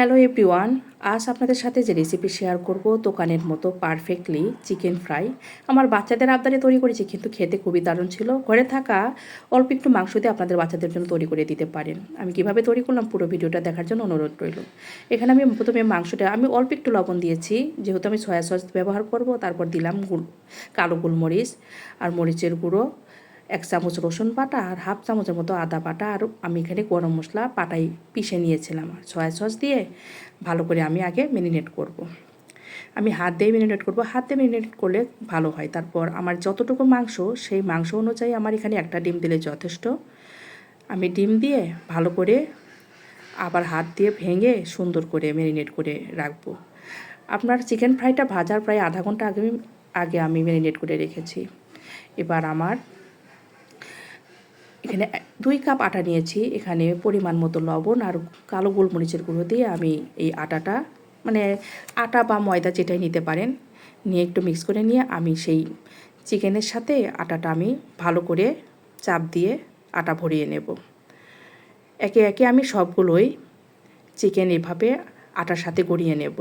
Hello everyone আজ আপনাদের সাথে যে রেসিপি শেয়ার করব দোকানের মতো পারফেক্টলি চিকেন ফ্রাই আমার বাচ্চাদের আবদারে তৈরি করেছি, কিন্তু খেতে খুবই দারুণ ছিল। ঘরে থাকা অল্প একটু মাংস দিয়ে আপনাদের বাচ্চাদের জন্য তৈরি করে দিতে পারেন। আমি কীভাবে তৈরি করলাম পুরো ভিডিওটা দেখার জন্য অনুরোধ রইল। এখানে আমি প্রথমে মাংসটা, আমি অল্প একটু লবণ দিয়েছি, যেহেতু আমি সয়া সস ব্যবহার করব, তারপর দিলাম গুল কালো গোলমরিচ আর মরিচের গুঁড়ো। এক চামচ রসুন বাটা আর হাফ চামচের মতো আদা বাটা আর আমি এখানে গরম মশলা পাটাই পিষে নিয়েছিলাম সয়া সস দিয়ে ভালো করে আমি আগে ম্যারিনেট করব। আমি হাত দিয়ে ম্যারিনেট করব। হাত দিয়ে ম্যারিনেট করলে ভালো হয়। তারপর আমার যতটুকু মাংস, সেই মাংস অনুযায়ী আমার এখানে একটা ডিম দিলে যথেষ্ট। আমি ডিম দিয়ে ভালো করে আবার হাত দিয়ে ভেঙে সুন্দর করে ম্যারিনেট করে রাখব। আপনার চিকেন ফ্রাইটা ভাজার প্রায় আধা ঘণ্টা আগে আগে আমি ম্যারিনেট করে রেখেছি। এবার আমার এখানে দুই কাপ আটা নিয়েছি। এখানে পরিমাণ মতো লবণ আর কালো গোলমরিচের গুঁড়ো দিয়ে আমি এই আটাটা মানে আটা বা ময়দা যেটাই নিতে পারেন, নিয়ে একটু মিক্স করে নিয়ে আমি সেই চিকেনের সাথে আটাটা আমি ভালো করে চাপ দিয়ে আটা ভরিয়ে নেব। একে একে আমি সবগুলোই চিকেন এভাবে আটার সাথে গড়িয়ে নেব।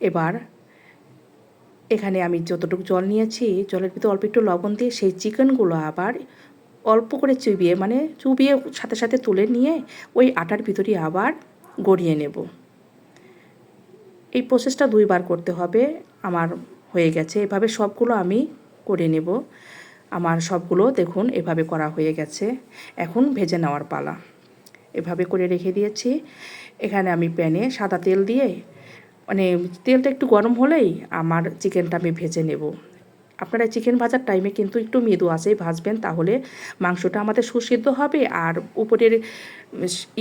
এবার এখানে আমি যতটুকু জল নিয়েছি, জলের ভিতরে অল্প একটু লবণ দিয়ে সেই চিকেনগুলো আবার অল্প করে চুবিয়ে মানে চুবিয়ে সাথে সাথে তুলে নিয়ে ওই আটার ভিতরে আবার গড়িয়ে নেব। এই প্রসেসটা দুইবার করতে হবে, আমার হয়ে গেছে। এভাবে সবগুলো আমি করে নেব। আমার সবগুলো দেখুন, এভাবে করা হয়ে গেছে। এখন ভেজে নেওয়ার পালা। এভাবে করে রেখে দিয়েছি। এখানে আমি প্যানে সাদা তেল দিয়ে মানে তেলটা একটু গরম হলেই আমার চিকেনটা আমি ভেজে নেব। আপনারা চিকেন ভাজার টাইমে কিন্তু একটু মৃদু আছেই ভাজবেন, তাহলে মাংসটা আমাদের সুসিদ্ধ হবে আর উপরের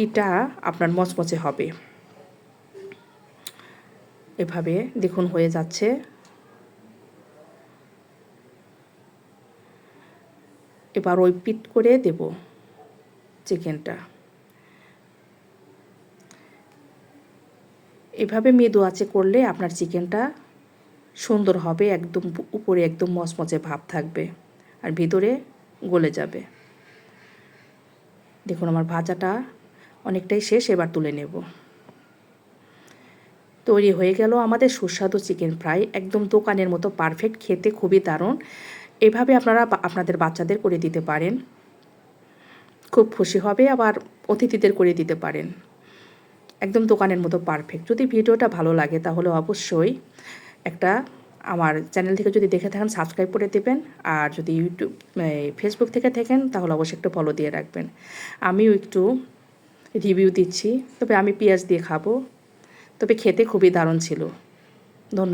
ইটা আপনার মচমচে হবে। এভাবে দেখুন হয়ে যাচ্ছে। এবার ওই পিট করে দেব চিকেনটা। এভাবে মেদু আছে করলে আপনার চিকেনটা সুন্দর হবে, একদম উপরে একদম মচমচে ভাব থাকবে আর ভিতরে গলে যাবে। দেখুন আমার ভাজাটা অনেকটাই শেষ, এবার তুলে নেব। তৈরি হয়ে গেল আমাদের সুস্বাদু চিকেন ফ্রাই, একদম দোকানের মতো পারফেক্ট, খেতে খুবই দারুণ। এভাবে আপনারা আপনাদের বাচ্চাদের করে দিতে পারেন। খুব খুশি হবে, আবার অতিথিদের করে দিতে পারেন। একদম দোকানের মতো পারফেক্ট যদি ভিডিওটা ভালো লাগে, তাহলে অবশ্যই একটা আমার চ্যানেল থেকে যদি দেখে থাকেন সাবস্ক্রাইব করে দেবেন। আর যদি ইউটিউব ফেসবুক থেকে থাকেন, তাহলে অবশ্যই একটু ফলো দিয়ে রাখবেন। আমিও একটু রিভিউ দিচ্ছি। তবে আমি পেঁয়াজ দিয়ে খাব। তবে খেতে খুবই দারুণ ছিল। ধন্যবাদ